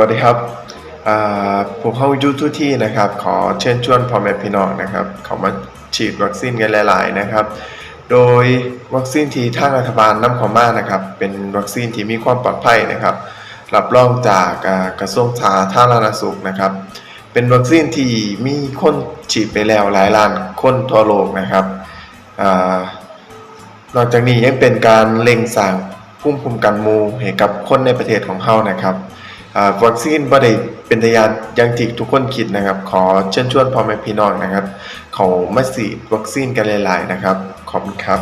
วัสดีครับอ่าผมเข้ายูทูที่นะครับ ขอเชิญชวนพ่อแม่พี่น้องนะครับเขามาฉีดวัคซีนกันหลาย ๆ นะครับ โดยวัคซีนที่ทางรัฐบาลนำเข้ามานะครับ เป็นวัคซีนที่มีความปลอดภัยนะครับรับรองจากกระทรวงสาธารณสุขนะครับ เป็นวัคซีนที่มีคนฉีดไปแล้วหลายล้านคนทั่วโลกนะครับอนอกจากนี้ยังเป็นการเล็งสร้างภูมิคุ้มกันมูให้กับคนในประเทศของเรานะครับ วัคซีนบ่ได้เป็นทายานอย่างที่ทุกคนคิดนะครับ ขอเชิญชวนพ่อแม่พี่น้องนะครับ เขามาสีดวัคซีนกันหลายๆนะครับ ขอบคุณครับ